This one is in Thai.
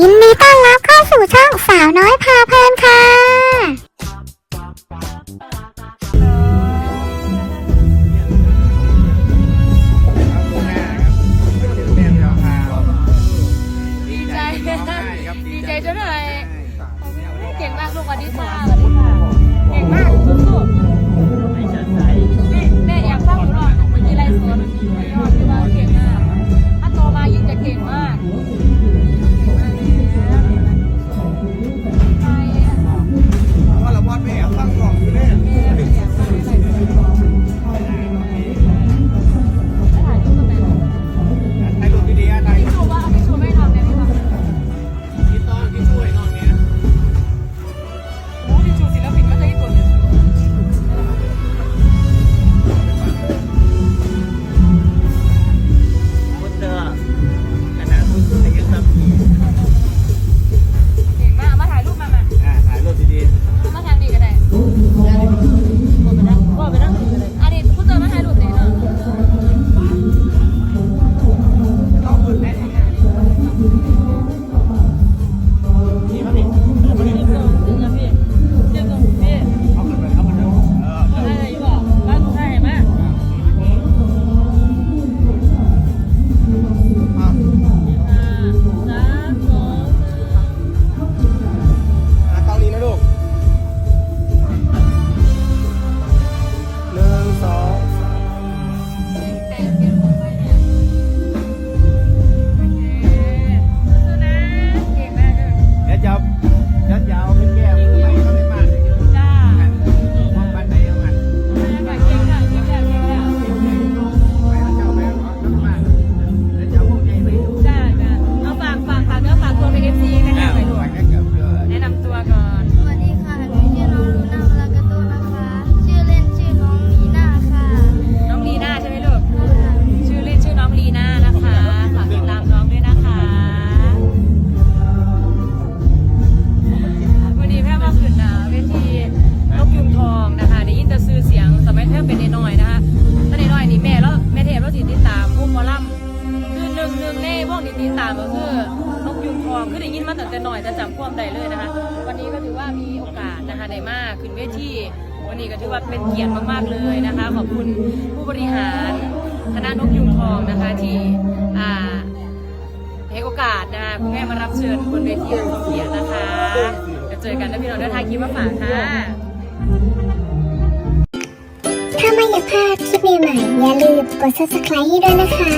ยินดีต้อนรับเข้าสู่ช่องสาวน้อยพาเพลินค่ะ ดีใจ ดีใจจนเลยเก่งมากลูกวันนี้ค่ะวันนี้ค่ะเก่งมาก มหมอลำคือหนึ่งหนึ่งในพวกที่ติดตามก็คือนกยุงทองคือได้ยินมาตั้งแต่น้อยจะจำความได้เลยนะคะ วันนี้ก็ถือว่ามีโอกาสนะคะได้มากขึ้นเวทีวันนี้ก็ถือว่าเป็นเกียรติมากๆเลยนะคะ ขอบคุณผู้บริหารคณะนกยุงทองนะคะที่อ่าให้โอกาสนะคะคุณแม่มารับเชิญบนเวทีอันทรงเกียรตินะคะจะเจอกันนะพี่น้องเดินทางคลิปมาฝากค่ะ ถ้าไม่อยากพลาดคลิปใหม่ๆอย่าลืมกด subscribe ให้ด้วยนะคะ